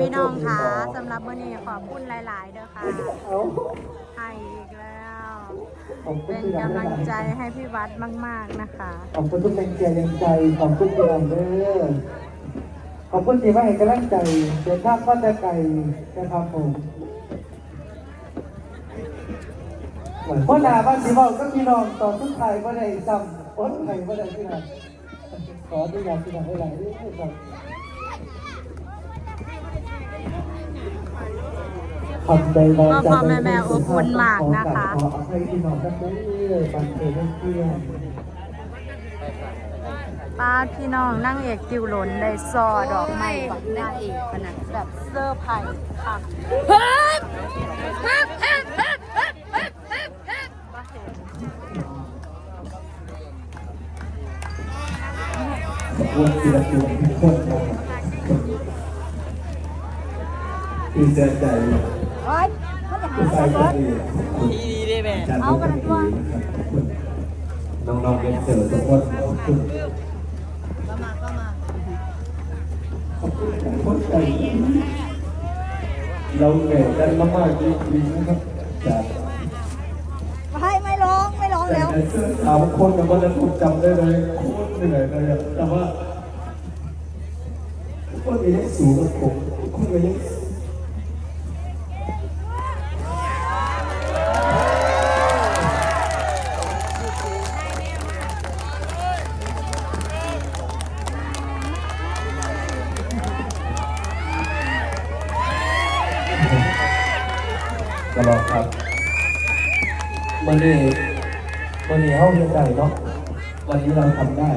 พี่น้องค่ะสำหรับวันนี้ขอบคุณหลาย ๆ เด้อค่ะเอาให้อีกแล้วขอบคุณเป็นที่กำลังใจให้ให้พี่วัดมาก ๆ นะคะ ขอบคุณทุกแรงใจแรงใจ ขอบคุณที่เราเด้อขอบคุณที่มาให้กำลังใจเดินทางก็จะไกลนะครับผมเพราะหนาบ้านสีบอกก็พี่น้องตอนทุกไทยว่าได้จำอ้นไทยว่าได้ที่ไหนขอที่อยากที่ไหนให้หลายด้วยครับ พ่อพ่อแม่แม่อบอุ่นมากนะคะป้าพี่น้องนั่งเอกติวหล่นได้ซอดอกไม้บักนางเอกขนาดแบบเสื้อร์ไผ่ค่ะบ่เห็นวงศิลปินทุกคนนะครับ ดีใจใจโอ๊ยเขาจะหาผู้ชายสคนดนี้ดีดีแม่อาจารย์ผู้ชายนะครับขอบคุณน้องๆเรียนเสิร์ฟทุกคนขอบคุณเข้ามาเข้ามาขอบคุณทุกคนใจเราเหนื่อยกันมากๆจริงๆนะครับจากไม่ไม่ร้องไม่ร้องแต่แล้วในเสื้อสามคนกับวันนั้นผมจำได้เลยโคตรเหนื่อยเลยอะแต่ว่าทุกคนก็ยังสูงกับผมทุกคนก็ วันนี้วันนี้เขาเรียนได้เนาะวันนี้เราทำได้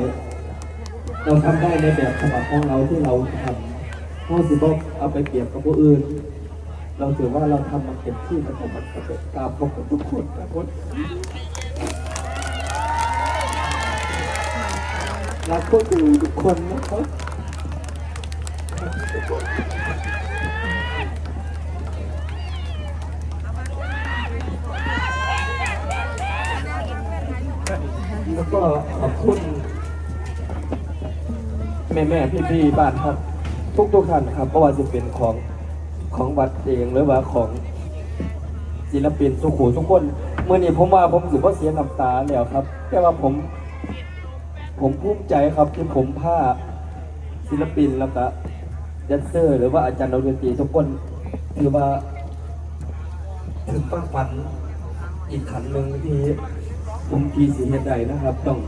เราทำได้ในแบบฉบับของเราที่เราทำเขาสิบอกเอาไปเปรียบกับผู้อื่น เราถือว่าเราทำมันเต็มที่มันผมมันก็เป็นกราบพบกับทุกคนทุกคนรักพวกอยู่ทุกคนนะครับ แล้วก็ขอบคุณ แม่แม่พี่พี่ๆบ้านครับ ทุกทุกท่านครับไม่ว่าจะเป็นของของวัดเองหรือว่าของศิลปินสุขุทุกคนเมื่อนี้ผมว่าผมถือว่าเสียน้ำตาแล้วครับแต่ว่าผม ผมภูมิใจครับที่ผมพาศิลปินแล้วก็แดนเซอร์ หรือว่าอาจารย์ดนตรีทุกคนถือว่าถึงต้งฝันอีกขันหนึ่งที่ ผมทีสีเฮ็ดใดนะครับ ต้อง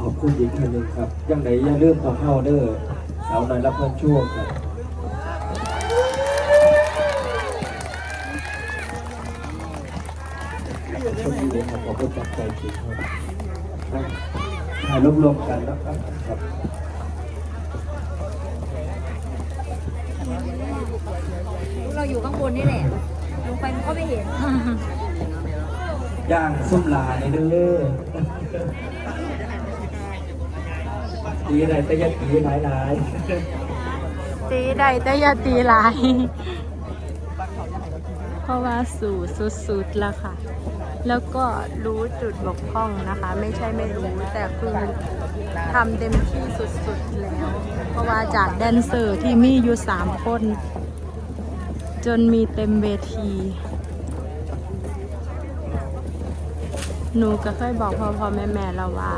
ขอบคุณอีกครั้งหนึ่งครับยังไงอย่าลืมต่อเข้าเด้อสาวน้อยรับเพื่อนช่วงครับขอบคุณเลยครับขอบคุณจากใจจริงครับถ่ายรวมๆกันนะครับครับเราอยู่ข้างบนนี่แหละลงไปมันก็ไม่เห็น ย่างส้มลาในเด้อตีอะไรแต่ยัตีหลายหลายๆตีได้แต่ยาตีหลาย เพราะว่าสู่สุดๆแล้วค่ะ แล้วก็รู้จุดบกพร่องนะคะ ไม่ใช่ไม่รู้แต่คือทำเต็มที่สุดๆแล้ว เพราะว่าจากแดนเซอร์ที่มีอยู่สามคน จนมีเต็มเวที หนูก็เคยบอกพ่อพ่อแม่แม่เราว่า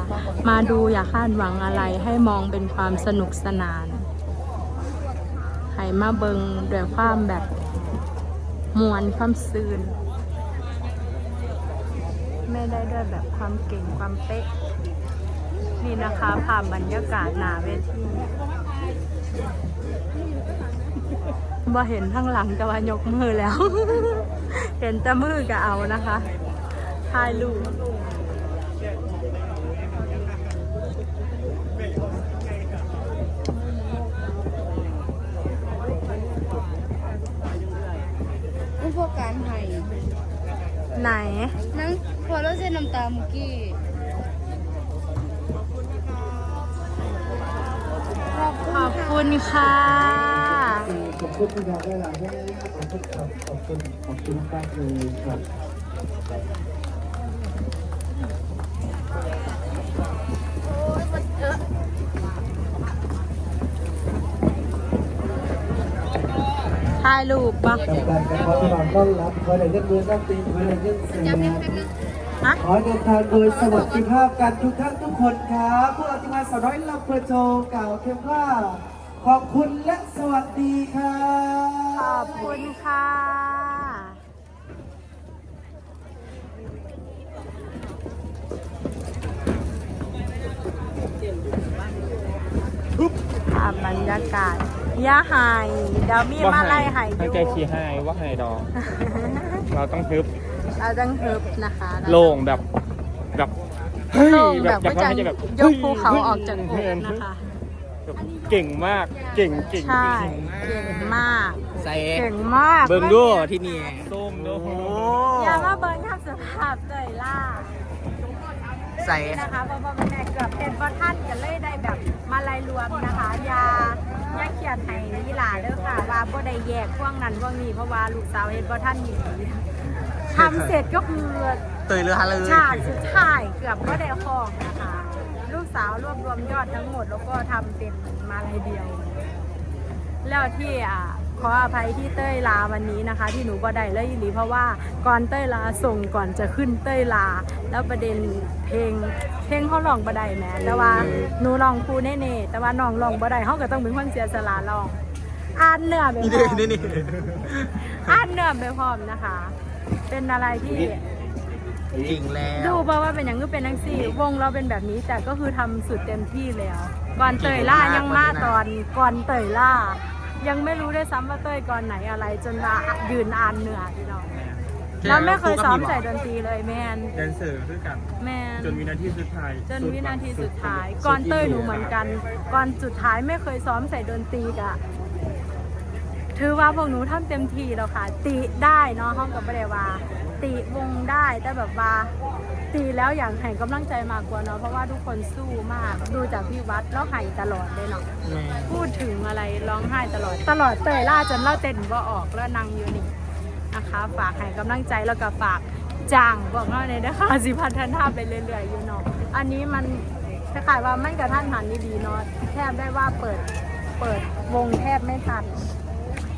มาดูอย่าคาดหวังอะไรให้มองเป็นความสนุกสนานให้มาเบิงด้วยความแบบมวนความซื่นไม่ได้ด้วยแบบความเก่งความเป๊ะ นี่นะคะภาพบรรยากาศหนาเวทีบ่เห็นข้างหลังแต่ว่ายกมือแล้ว เห็นแต่มือก็เอานะคะ ถ่ายรูปผู้พวกการไห้ไหน นั่งพอเราเส้นน้ำตาเมื่อกี้ขอบคุณค่ะ ขอบคุณที่เราได้หลายได้ขอบคุณครับขอบคุณขอบคุณมากเลยครับ ถ่ายรูปปะกับการกระทำที่มาต้อนรับขอให้เรื่องมือต้องตีขอให้เรื่องเสียงฮะขอให้เดินทางโดยสวัสดิภาพกันทุกท่านทุกคนครับพวกเราทีมงานสาวน้อยลำเพลินโชว์กล่าวเพียงว่าขอบคุณและสวัสดีครับขอบคุณค่ะภาพบรรยากาศ อย่าหายเดี๋ยวมีมาไล่หายอตั้งยู่ใจขี่ให้ว่าให้ดอก เราต้องทึบเราต้องฮึบนะคะโล่งแบบแบบเฮ้ยโล่งแบบอยากว่าจะให้จะแบบยกภูเขาออกจากอกนะคะ แบบเก่งมากเก่งเก่งใช่จริงเก่งมาก ใส่เก่งมาก เบิ่งดูที่นี่ ส้มดูโอ้อย่ามาเบิ่งทับสภาพเลยล่ะ ใส่นะคะเพราะว่าแม่เกือบเป็นเพราะท่านกันเลยได้แบบมาลายรวมนะคะอยาอย่าเขียนให้ยีหลาเด้อค่ะ ว่าบ่ได้แยกพวกนั้นพวกนี้เพราะว่าลูกสาวเห็นเพราะท่านมีดีทำเสร็จก็คือเตยเรือฮะเลยฉากสุดท้ายเกือบก็ได้ของนะคะ ลูกสาวรวบรวมยอดทั้งหมดแล้วก็ทำเป็นมาลายเดียว แล้วที่อะ ขออภัยที่เต้ยลาวันนี้นะคะ ที่หนูก็ได้เลยอีหลีเพราะว่าก่อนเต้ยลาส่งก่อนจะขึ้นเต้ยลา แล้วประเด็นเพลงเพลงเขาลองบ่ได้แหม้แต่ว่าหนูลองครูแน่ๆแต่ว่าน้องลองบ่ได้เขาก็ต้องเป็นคนเสียสละลองอ่านเนื้อไปพร้อมนี่นี่อ่านเนื้อไปพร้อมนะคะ เป็นอะไรที่จริงแล้วดูเพราะว่าเป็นอย่างนี้เป็นทั้งสี่ วงเราเป็นแบบนี้แต่ก็คือทำสุดเต็มที่แล้วก่อนเตยล่ายังมาตอนก่อนเตยล่า ยังไม่รู้ด้วยซ้ำว่าเตยก่อนไหนอะไร จนมายืนอ่านเหนือพี่น้องเราไม่เคยซ้อมใส่ดนตรีเลยแมนแดนเซอร์ด้วยกันแมนจนวินาทีสุดท้าย จนวินาทีสุดท้าย ก่อนเต้ยหนูเหมือนกัน ก่อนสุดท้ายไม่เคยซ้อมใส่ดนตรีกะถือว่าพวกหนูทำเต็มที่แล้วค่ะ ติได้เนาะห้องกับประเดว่า ติวงได้แต่แบบว่า ตีแล้วอย่างแห่งกำลังใจมากกว่าเนาะเพราะว่าทุกคนสู้มากดูจากพี่วัดแล้วไห้ตลอดเลยเนาะพูดถึงอะไรร้องไห้ตลอด ตลอดเตยล่าจนเล่าเต้นว่าออกแล้วนั่งอยู่นี่นะคะ ฝากให้กำลังใจแล้วก็ฝากจ้างบอกว่าในนะคะสิพัฒนาไปเรื่อยๆอยู่เนาะอันนี้มันคล้ายๆว่าไม่กระทันหันดีๆเนาะแทบได้ว่าเปิดเปิดวงแทบไม่ทัน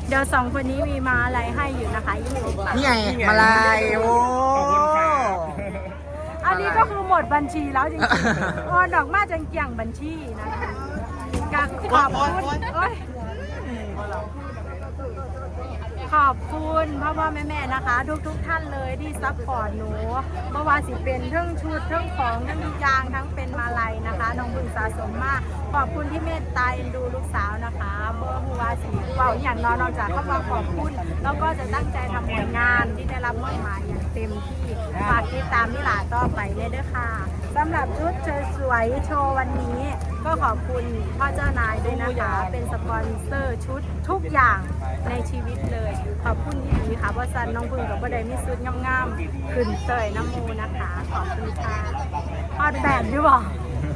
เดี๋ยวสองคนนี้มีมาอะไรให้อยู่นะคะยี่สิบบาทนี่ไงมาลายโอ้ข อบคุณค่ะอันนี้ก็คือหมดบัญชีแล้วจริงๆโอนออกมาจังเกี่ยงบัญชีนะคะกขอบคุณเอ้ยขอบคุณพ่อพ่อแม่แม่นะคะ ทุกๆท่านเลยที่ซัพพอร์ตหนูเมื่อวานสิเป็นเรื่องชุดเรื่องของทั้งทุกอย่างทั้งเป็นมาลัย นะคะน้องบึงสะสมมาก ขอบคุณที่เมตตาเอ็นดูลูกสาวนะคะเมื่อหัวาสีเป่าอย่างน้อยนอกจากเข้ามาขอบคุณ แล้วก็จะตั้งใจทำผลงานที่ได้รับมอบหมายอย่างเต็มที่ฝากติดตามนิลาต่อไปเลยด้วยค่ะสำหรับชุดสวยๆโชว์วันนี้ ก็ขอบคุณพ่อเจ้านายด้วยนะคะ เป็นสปอนเซอร์ชุดทุกอย่างในชีวิตเลย ขอบคุณที่ดีค่ะเพราะซันน้องพึ่งกับประเดมิสุดงามๆขึ้นเตยน้ำมูนะคะ ขอบคุณค่ะฮอดแบบด้วยบ่